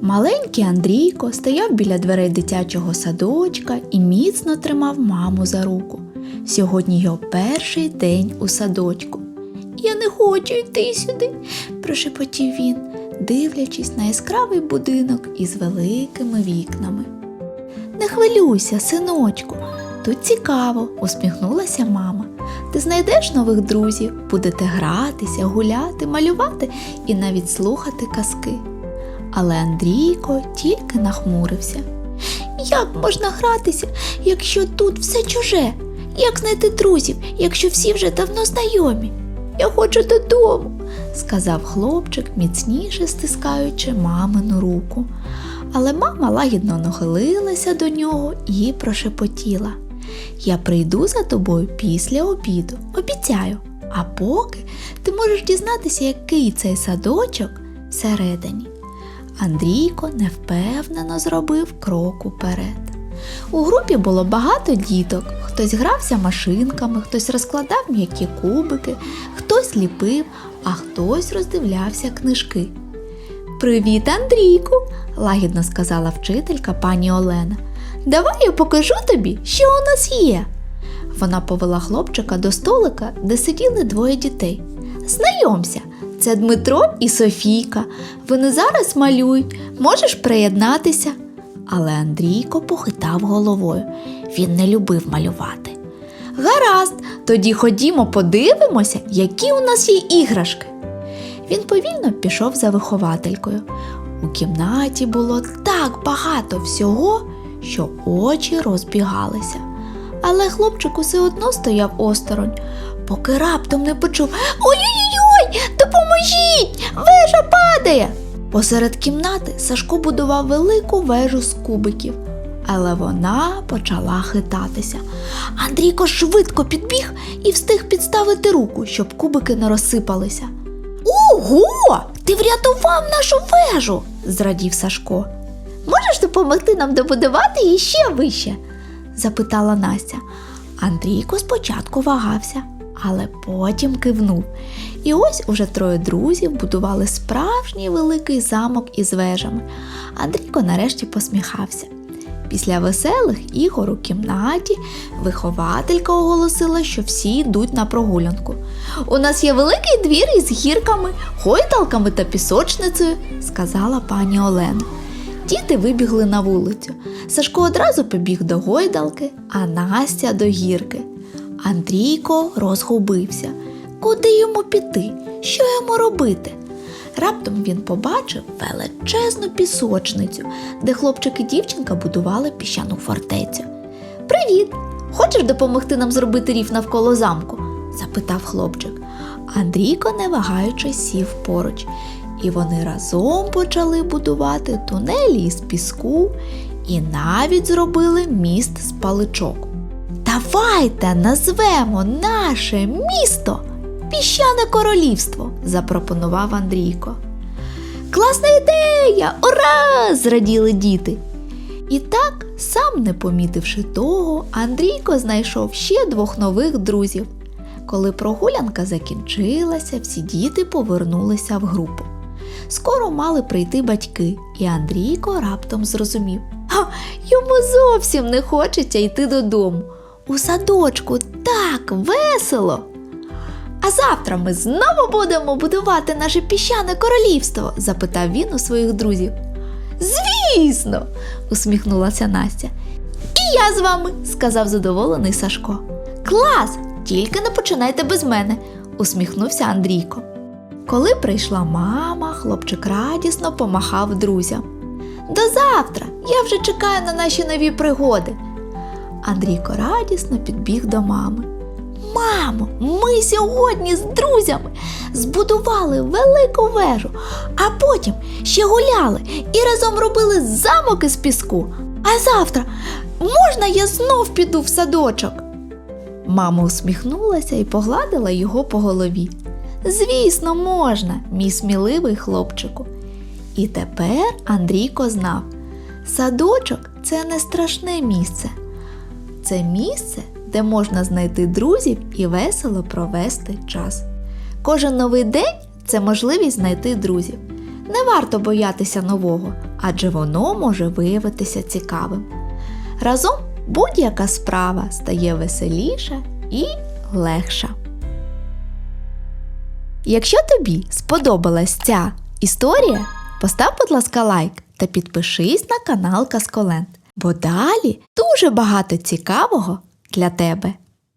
Маленький Андрійко стояв біля дверей дитячого садочка і міцно тримав маму за руку. Сьогодні його перший день у садочку. Я не хочу йти сюди, прошепотів він, дивлячись на яскравий будинок із великими вікнами. Не хвилюйся, синочку, тут цікаво, усміхнулася мама. Ти знайдеш нових друзів, будете гратися, гуляти, малювати і навіть слухати казки. Але Андрійко тільки нахмурився. Як можна гратися, якщо тут все чуже? Як знайти друзів, якщо всі вже давно знайомі? Я хочу додому, сказав хлопчик, міцніше стискаючи мамину руку. Але мама лагідно нахилилася до нього і прошепотіла. Я прийду за тобою після обіду, обіцяю. А поки ти можеш дізнатися, який цей садочок всередині. Андрійко невпевнено зробив крок уперед. У групі було багато діток. Хтось грався машинками, хтось розкладав м'які кубики, хтось ліпив, а хтось роздивлявся книжки. Привіт, Андрійку, лагідно сказала вчителька пані Олена. Давай я покажу тобі, що у нас є. Вона повела хлопчика до столика, де сиділи двоє дітей. Знайомся, це Дмитро і Софійка. Вони зараз малюють, можеш приєднатися. Але Андрійко похитав головою. Він не любив малювати. Гаразд, тоді ходімо, подивимося, які у нас є іграшки. Він повільно пішов за вихователькою. У кімнаті було так багато всього, що очі розбігалися. Але хлопчик усе одно стояв осторонь, поки раптом не почув Ой-ой-ой, допоможіть! Вежа падає! Посеред кімнати Сашко будував велику вежу з кубиків, але вона почала хитатися. Андрійко швидко підбіг і встиг підставити руку, щоб кубики не розсипалися. Ого! Ти врятував нашу вежу, зрадів Сашко. Можеш допомогти нам добудувати її ще вище? запитала Настя. Андрійко спочатку вагався, але потім кивнув. І ось уже троє друзів будували справжній великий замок із вежами. Андрійко нарешті посміхався. Після веселих ігор у кімнаті вихователька оголосила, що всі йдуть на прогулянку. У нас є великий двір із гірками, гойдалками та пісочницею, сказала пані Олена. Діти вибігли на вулицю. Сашко одразу побіг до гойдалки, а Настя до гірки. Андрійко розгубився. Куди йому піти? Що йому робити? Раптом він побачив величезну пісочницю, де хлопчик і дівчинка будували піщану фортецю. Привіт! Хочеш допомогти нам зробити рів навколо замку? запитав хлопчик. Андрійко, не вагаючись, сів поруч, і вони разом почали будувати тунелі із піску і навіть зробили міст з паличок. Давайте назвемо наше місто Піщане королівство, запропонував Андрійко. Класна ідея! Ура! зраділи діти. І так, сам не помітивши того, Андрійко знайшов ще двох нових друзів. Коли прогулянка закінчилася, всі діти повернулися в групу. Скоро мали прийти батьки, і Андрійко раптом зрозумів. «Ха, йому зовсім не хочеться йти додому. У садочку так весело. А завтра ми знову будемо будувати наше піщане королівство? запитав він у своїх друзів. Звісно, усміхнулася Настя. І я з вами, сказав задоволений Сашко. Клас! Тільки не починайте без мене, усміхнувся Андрійко. Коли прийшла мама, хлопчик радісно помахав друзям. До завтра! Я вже чекаю на наші нові пригоди. Андрійко радісно підбіг до мами. Мамо, ми сьогодні з друзями збудували велику вежу, а потім ще гуляли і разом робили замок із піску. А завтра можна я знов піду в садочок? Мама усміхнулася і погладила його по голові. Звісно, можна, мій сміливий хлопчику. І тепер Андрійко знав, садочок це не страшне місце. Це місце, де можна знайти друзів і весело провести час. Кожен новий день це можливість знайти друзів. не варто боятися нового, адже воно може виявитися цікавим. Разом будь-яка справа стає веселіша і легша. Якщо тобі сподобалась ця історія, постав, будь ласка, лайк та підпишись на канал Касколент, бо далі дуже багато цікавого для тебе.